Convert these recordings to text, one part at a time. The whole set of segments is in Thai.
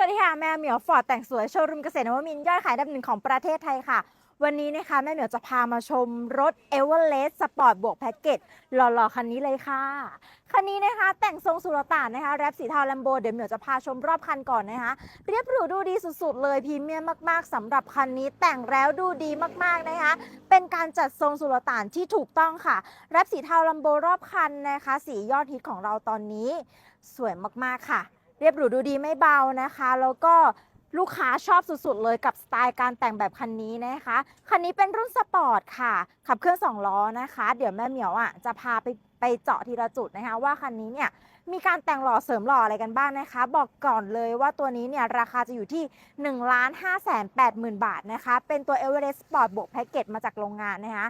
สวัสดีค่ะแม่เหมียวฟอร์ดแต่งสวยโชว์รูมเกษตรนวมินทร์ยอดขายอันดับหนึ่งของประเทศไทยค่ะ วันนี้นะคะแม่เหมียวจะพามาชมรถ e v e r e s t Sport บวกแพ็กเกจหล่อๆ คันนี้เลยค่ะ คันนี้นะคะ แต่งทรงสุลต่านนะคะแรปสีเทาลัมโบเดี๋ยวเหมียวจะพาชมรอบคันก่อนนะคะ เรียบหรูดูดีสุดๆ เลยพรีเมียมมากๆสำหรับคันนี้แต่งแล้วดูดีมากๆนะคะ เป็นการจัดทรงสุลต่านที่ถูกต้องค่ะแรปสีเทาลัมโบรอบคันนะคะ สียอดฮิตของเราตอนนี้ สวยมากๆค่ะ เรียบหรูดูดีไม่เบานะคะ แล้วก็ลูกค้าชอบสุดๆ เลยกับสไตล์การแต่งแบบคันนี้นะคะ คันนี้เป็นรุ่นสปอร์ตค่ะ ขับเคลื่อน2ล้อนะคะ เดี๋ยวแม่เหมียวอะจะพาไปไปเจาะทีละจุดนะคะ ว่าคันนี้เนี่ยมีการแต่งหล่อเสริมหล่ออะไรกันบ้างนะคะ บอกก่อนเลยว่าตัวนี้เนี่ยราคาจะอยู่ที่1 5 8 0 0 0 0บาทนะคะ เป็นตัว Everest Sport บวกแพ็กเกจมาจากโรงงานนะคะ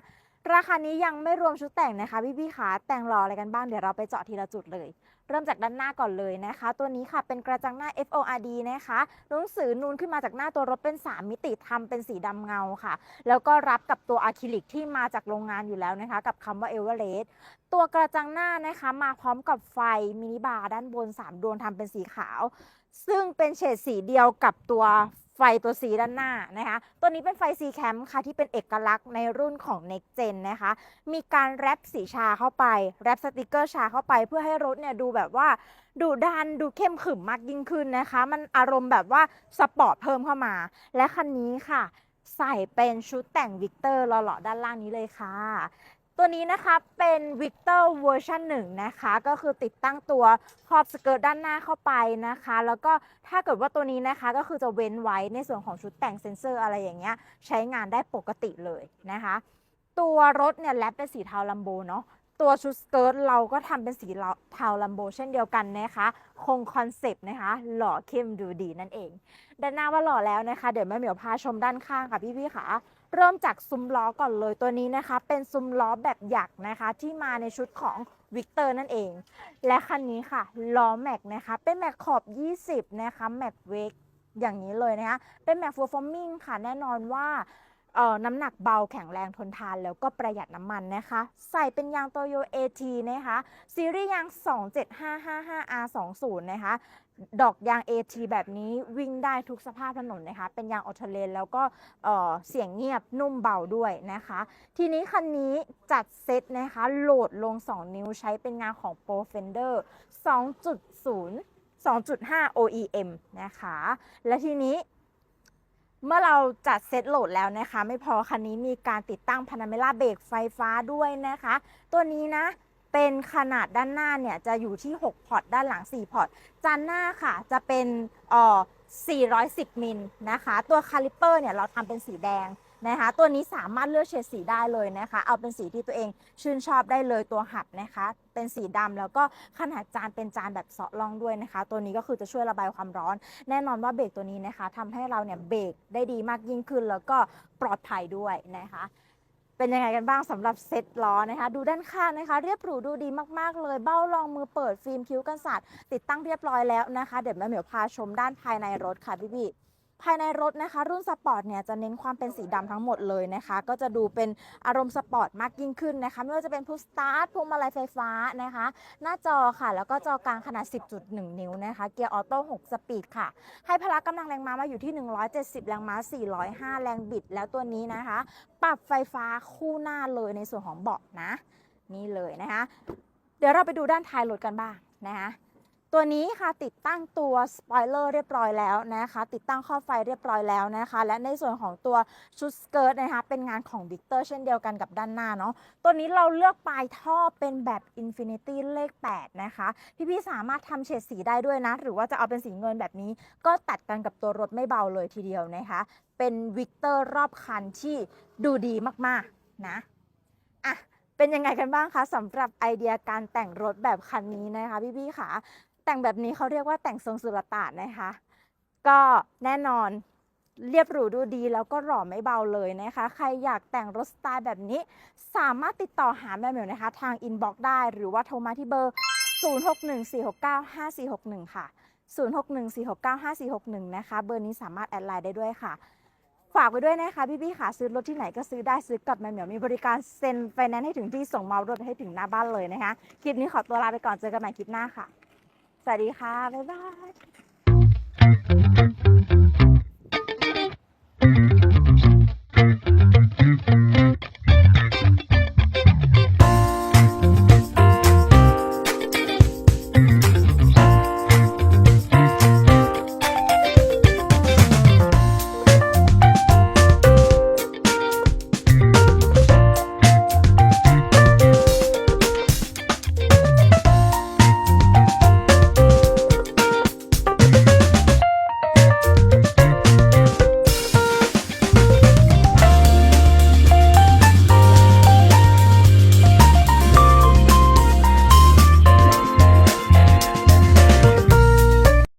ราคานี้ยังไม่รวมชุดแต่งนะคะพี่พี่ๆขาแต่งหล่ออะไรกันบ้างเดี๋ยวเราไปเจาะทีละจุดเลย เริ่มจากด้านหน้าก่อนเลยนะคะ ตัวนี้ค่ะเป็นกระจังหน้า FORD นะคะหนังสือนูนขึ้นมาจากหน้าตัวรถเป็น 3 มิติทำเป็นสีดำเงาค่ะ แล้วก็รับกับตัวอะคริลิกที่มาจากโรงงานอยู่แล้วนะคะ กับคำว่า e v e r e s t ตัวกระจังหน้านะคะมาพร้อมกับไฟมินิบาร์ด้านบน 3 ดวงทำเป็นสีขาว ซึ่งเป็นเฉดสีเดียวกับตัว ไฟตัวสีด้านหน้านะคะ ตัวนี้เป็นไฟ C Cam ค่ะที่เป็นเอกลักษณ์ในรุ่นของ Next Gen นะคะ มีการแรปสีชาเข้าไป แรปสติกเกอร์ชาเข้าไป เพื่อให้รถเนี่ยดูแบบว่าดูดันดูเข้มขึมมากยิ่งขึ้นนะคะ มันอารมณ์แบบว่าสปอร์ตเพิ่มเข้ามา และคันนี้ค่ะ ใส่เป็นชุดแต่งวิกเตอร์หล่อๆด้านล่างนี้เลยค่ะ ตัวนี้นะคะเป็นวิกเตอร์เวอร์ชันหนึ่งนะคะ ก็คือติดตั้งตัวขอบสเกิร์ตด้านหน้าเข้าไปนะคะ แล้วก็ถ้าเกิดว่าตัวนี้นะคะก็คือจะเว้นไว้ในส่วนของชุดแต่งเซ็นเซอร์อะไรอย่างเงี้ยใช้งานได้ปกติเลยนะคะ ตัวรถเนี่ยแลปเป็นสีเทาลัมโบเนาะตัวชุดสเกิร์ตเราก็ทำเป็นสีเทาลัมโบเช่นเดียวกันนะคะ คงคอนเซปต์นะคะ หล่อเข้มดูดีนั่นเอง ด้านหน้าว่าหล่อแล้วนะคะ เดี๋ยวแม่เหมียวพาชมด้านข้างค่ะพี่ๆค่ะ เริ่มจากซุ้มล้อก่อนเลยตัวนี้นะคะ เป็นซุ้มล้อแบบหยักนะคะ ที่มาในชุดของวิกเตอร์นั่นเอง และคันนี้ค่ะล้อแม็กนะคะ เป็นแม็กขอบ 20 นะคะแม็กเวกอย่างนี้เลยนะคะ เป็นแม็กฟูลฟอร์มิงค่ะแน่นอนว่าน้ำหนักเบาแข็งแรงทนทานแล้วก็ประหยัดน้ำมันนะคะ ใส่เป็นยางโตโย AT นะคะ ซีรีส์ยาง 27555R20 นะคะ ดอกยาง AT แบบนี้วิ่งได้ทุกสภาพถนนนะคะ เป็นยางออโตเลนแล้วก็เเสียงเงียบนุ่มเบาด้วยนะคะ ทีนี้คันนี้จัดเซตนะคะ โหลดลง 2 นิ้วใช้เป็นงานของ Pro Fender 2.0 2.5 OEM นะคะ และทีนี้เมื่อเราจัดเซตโหลดแล้วนะคะ ไม่พอคันนี้มีการติดตั้งพานาเมล่าเบรกไฟฟ้าด้วยนะคะ ตัวนี้นะ เป็นขนาดด้านหน้าเนี่ยจะอยู่ที่ 6 พอร์ตด้านหลัง 4 พอร์ตจานหน้าค่ะจะเป็นเอ่อ410 มิลนะคะ ตัวคาลิปเปอร์เนี่ยเราทำเป็นสีแดงนะคะ ตัวนี้สามารถเลือกเฉดสีได้เลยนะคะ เอาเป็นสีที่ตัวเองชื่นชอบได้เลยตัวหับนะคะ เป็นสีดำแล้วก็ขนาดจานเป็นจานแบบเสาะล่องด้วยนะคะ ตัวนี้ก็คือจะช่วยระบายความร้อน แน่นอนว่าเบรกตัวนี้นะคะทำให้เราเนี่ยเบรกได้ดีมากยิ่งขึ้นแล้วก็ปลอดภัยด้วยนะคะ เป็นยังไงกันบ้างสำหรับเซ็ตล้อนะคะ ดูด้านข้างนะคะ เรียบหรูดูดีมากๆเลย เบ้ารองมือเปิดฟิล์มคิ้วกันสัตว์ติดตั้งเรียบร้อยแล้วนะคะ เดี๋ยวแม่เหมียวพาชมด้านภายในรถค่ะพี่พี่ ภายในรถนะคะ รุ่นสปอร์ตเนี่ยจะเน้นความเป็นสีดำทั้งหมดเลยนะคะ ก็จะดูเป็นอารมณ์สปอร์ตมากยิ่งขึ้นนะคะ ไม่ว่าจะเป็นพุชสตาร์ทพวงมาลัยไฟฟ้านะคะ หน้าจอค่ะแล้วก็จอกลางขนาด 10.1 นิ้วนะคะ เกียร์ออโต้6สปีดค่ะ ให้พละกำลังแรงม้ามาอยู่ที่ 170 แรงม้า 405 แรงบิด แล้วตัวนี้นะคะ ปรับไฟฟ้าคู่หน้าเลยในส่วนของเบาะนะ นี่เลยนะคะ เดี๋ยวเราไปดูด้านท้ายรถกันบ้างนะคะ ตัวนี้ค่ะติดตั้งตัวสปอยเลอร์เรียบร้อยแล้วนะคะ ติดตั้งข้อไฟเรียบร้อยแล้วนะคะ และในส่วนของตัวชุดสเกิร์ตนะคะ เป็นงานของวิกเตอร์เช่นเดียวกันกับด้านหน้าเนาะตัวนี้เราเลือกปลายท่อเป็นแบบ Infinity เลข 8 นะคะ พี่ๆสามารถทำเฉดสีได้ด้วยนะ หรือว่าจะเอาเป็นสีเงินแบบนี้ ก็ตัดกันกับตัวรถไม่เบาเลยทีเดียวนะคะ เป็นวิกเตอร์รอบคันที่ดูดีมากๆนะอะเป็นยังไงกันบ้างคะสำหรับไอเดียการแต่งรถแบบคันนี้นะคะพี่ๆค่ะ แต่งแบบนี้เขาเรียกว่าแต่งทรงสุลต่านนะคะ ก็แน่นอนเรียบหรูดูดีแล้วก็หล่อไม่เบาเลยนะคะ ใครอยากแต่งรถสไตล์แบบนี้ สามารถติดต่อหาแม่เหมียวนะคะ ทางอินบ็อกซ์ได้หรือว่าโทรมาที่เบอร์ 0614695461 ค่ะ 0614695461 นะคะ เบอร์นี้สามารถแอดไลน์ได้ด้วยค่ะ ฝากไว้ด้วยนะคะพี่ๆค่ะซื้อรถที่ไหนก็ซื้อได้ซื้อกับแม่เหมียวมีบริการเซ็นไฟแนนซ์ให้ถึงที่ส่งมารถให้ถึงหน้าบ้านเลยนะคะ คลิปนี้ขอตัวลาไปก่อนเจอกันใหม่คลิปหน้าค่ะ สวัสดีค่ะ บ๊ายบาย